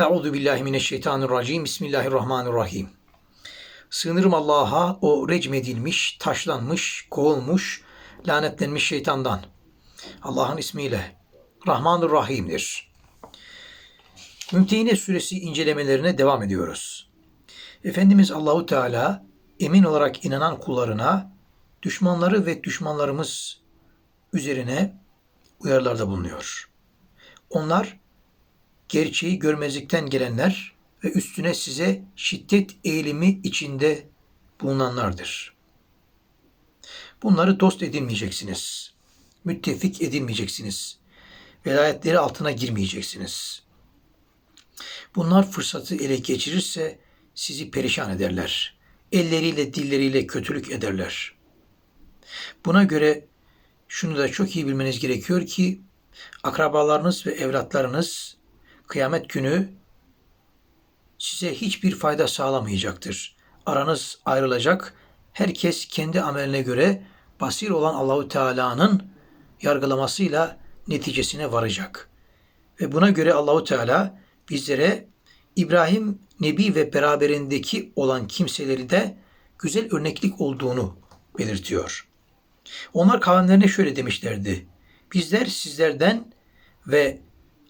Euzu billahi mineşşeytanirracim. Bismillahirrahmanirrahim. Sığınırım Allah'a o recmedilmiş, taşlanmış, kovulmuş, lanetlenmiş şeytandan. Allah'ın ismiyle. Rahmanur Rahim'dir. Mümtehine suresi incelemelerine devam ediyoruz. Efendimiz Allahu Teala emin olarak inanan kullarına düşmanları ve düşmanlarımız üzerine uyarılarda bulunuyor. Onlar gerçeği görmezlikten gelenler ve üstüne size şiddet eğilimi içinde bulunanlardır. Bunları dost edinmeyeceksiniz. Müttefik edinmeyeceksiniz. Velayetleri altına girmeyeceksiniz. Bunlar fırsatı ele geçirirse sizi perişan ederler. Elleriyle dilleriyle kötülük ederler. Buna göre şunu da çok iyi bilmeniz gerekiyor ki akrabalarınız ve evlatlarınız kıyamet günü size hiçbir fayda sağlamayacaktır. Aranız ayrılacak. Herkes kendi ameline göre basir olan Allahu Teala'nın yargılamasıyla neticesine varacak. Ve buna göre Allahu Teala bizlere İbrahim Nebi ve beraberindeki olan kimseleri de güzel örneklik olduğunu belirtiyor. Onlar kavimlerine şöyle demişlerdi. Bizler sizlerden ve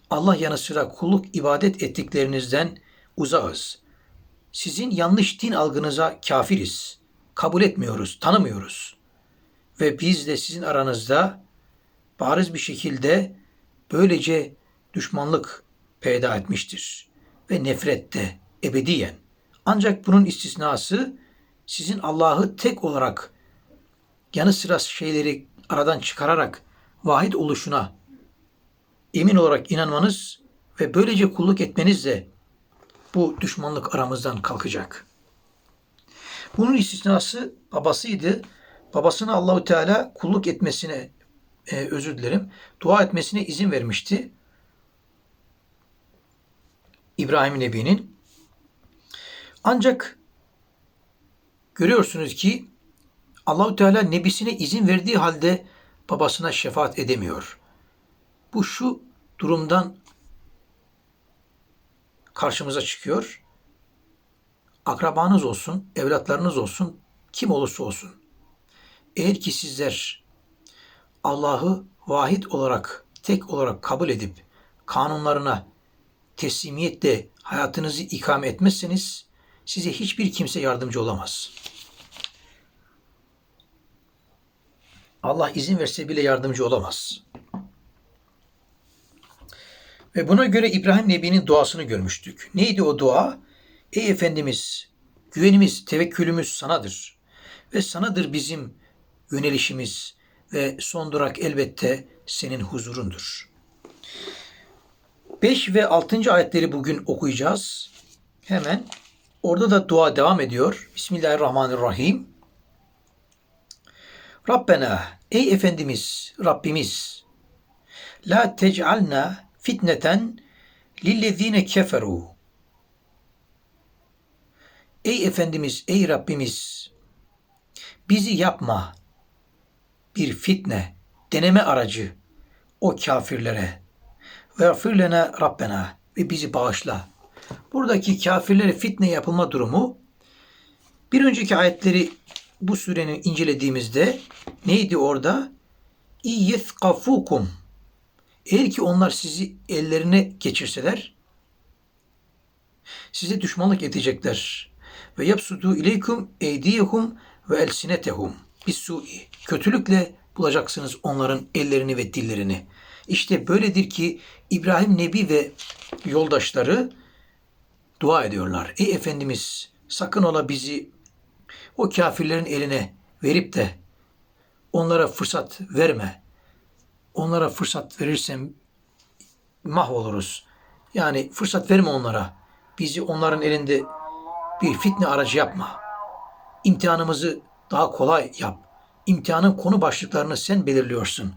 Allah yanı sıra kulluk ibadet ettiklerinizden uzağız. Sizin yanlış din algınıza kafiriz. Kabul etmiyoruz, tanımıyoruz. Ve biz de sizin aranızda bariz bir şekilde böylece düşmanlık peyda etmiştir. Ve nefret ebediyen. Ancak bunun istisnası sizin Allah'ı tek olarak yanı sıra şeyleri aradan çıkararak vahid oluşuna emin olarak inanmanız ve böylece kulluk etmenizle bu düşmanlık aramızdan kalkacak. Bunun istisnası babasıydı. Babasına Allahu Teala kulluk etmesine e, özür dilerim. Dua etmesine izin vermişti. İbrahim Nebi'nin. Ancak görüyorsunuz ki Allahu Teala nebisine izin verdiği halde babasına şefaat edemiyor. Bu şu durumdan karşımıza çıkıyor. Akrabanız olsun, evlatlarınız olsun, kim olursa olsun. Eğer ki sizler Allah'ı vahid olarak, tek olarak kabul edip kanunlarına teslimiyetle hayatınızı ikame etmezseniz size hiçbir kimse yardımcı olamaz. Allah izin verse bile yardımcı olamaz. Ve buna göre İbrahim Nebi'nin duasını görmüştük. Neydi o dua? Ey Efendimiz, güvenimiz, tevekkülümüz sanadır. Ve sanadır bizim yönelişimiz ve son durak elbette senin huzurundur. 5 ve 6. ayetleri bugün okuyacağız. Hemen orada da dua devam ediyor. Bismillahirrahmanirrahim. Rabbena, ey Efendimiz, Rabbimiz, la tec'alna fitneten lillezine keferu. Ey Efendimiz, ey Rabbimiz, bizi yapma bir fitne, deneme aracı o kafirlere. Ve firlene Rabbena ve bizi bağışla. Buradaki kafirlere fitne yapılma durumu bir önceki ayetleri bu surenin incelediğimizde neydi orada? İyyethkafukum eğer ki onlar sizi ellerine geçirseler size düşmanlık edecekler. Ve yapsudu ileykum eydiyehum ve elsinetehum bisui. Kötülükle bulacaksınız onların ellerini ve dillerini. İşte böyledir ki İbrahim Nebi ve yoldaşları dua ediyorlar. Ey Efendimiz sakın ola bizi o kafirlerin eline verip de onlara fırsat verme onlara fırsat verirsem mahvoluruz. Yani fırsat verme onlara. Bizi onların elinde bir fitne aracı yapma. İmtihanımızı daha kolay yap. İmtihanın konu başlıklarını sen belirliyorsun.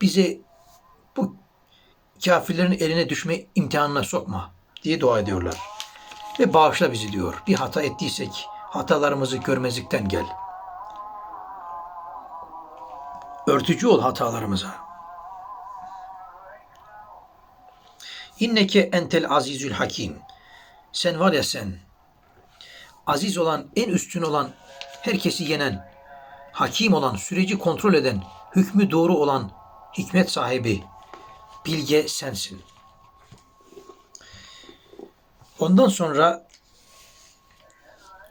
Bize bu kafirlerin eline düşme imtihanına sokma diye dua ediyorlar. Ve bağışla bizi diyor. Bir hata ettiysek hatalarımızı görmezlikten gel.'' Örtücü ol hatalarımıza. İnneke entel azizül hakim. Sen var ya sen, aziz olan, en üstün olan, herkesi yenen, hakim olan, süreci kontrol eden, hükmü doğru olan, hikmet sahibi, bilge sensin. Ondan sonra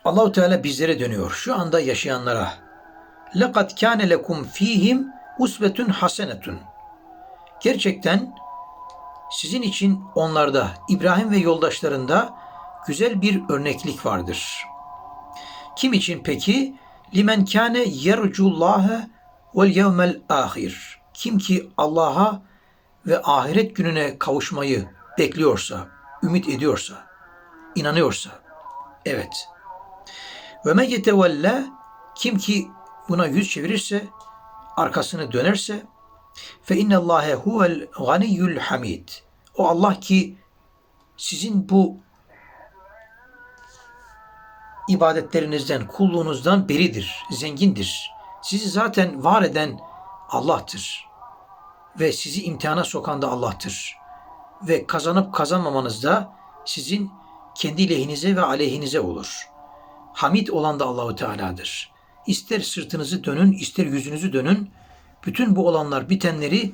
Allahu Teala bizlere dönüyor. Şu anda yaşayanlara. لَقَدْ كَانَ لَكُمْ ف۪يهِمْ usvetun hasenetun. Gerçekten sizin için onlarda, İbrahim ve yoldaşlarında güzel bir örneklik vardır. Kim için peki? Limen kâne yercullâhe vel yevmel ahir. Kim ki Allah'a ve ahiret gününe kavuşmayı bekliyorsa, ümit ediyorsa, inanıyorsa. Evet. Ve me yetevelle kim ki buna yüz çevirirse, arkasını dönerse fe innallâhe huvel ganiyyul hamid. O Allah ki sizin bu ibadetlerinizden, kulluğunuzdan beridir, zengindir. Sizi zaten var eden Allah'tır. Ve sizi imtihana sokan da Allah'tır. Ve kazanıp kazanmamanız da sizin kendi lehinize ve aleyhinize olur. Hamid olan da Allahu Teala'dır. İster sırtınızı dönün, ister yüzünüzü dönün. Bütün bu olanlar, bitenleri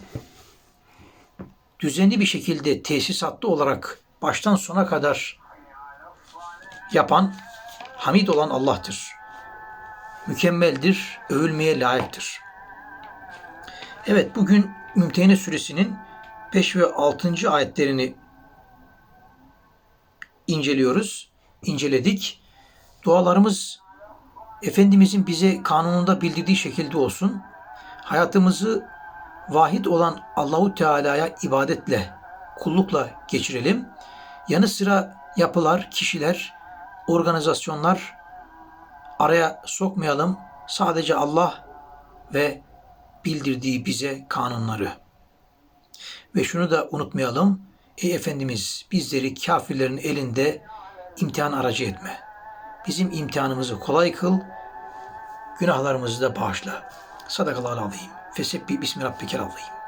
düzenli bir şekilde tesisatlı olarak baştan sona kadar yapan Hamid olan Allah'tır. Mükemmeldir, övülmeye layıktır. Evet bugün Mümtehine suresinin 5 ve 6. ayetlerini inceliyoruz, inceledik. Dualarımız Efendimizin bize kanununda bildirdiği şekilde olsun. Hayatımızı vahid olan Allahu Teala'ya ibadetle, kullukla geçirelim. Yanı sıra yapılar, kişiler, organizasyonlar araya sokmayalım. Sadece Allah ve bildirdiği bize kanunları. Ve şunu da unutmayalım. Ey Efendimiz bizleri kafirlerin elinde imtihan aracı etme. Bizim imtihanımızı kolay kıl. Günahlarımızı da bağışla. Sadakallahu aleyhim. Fesebbi bismi rabbikel azim.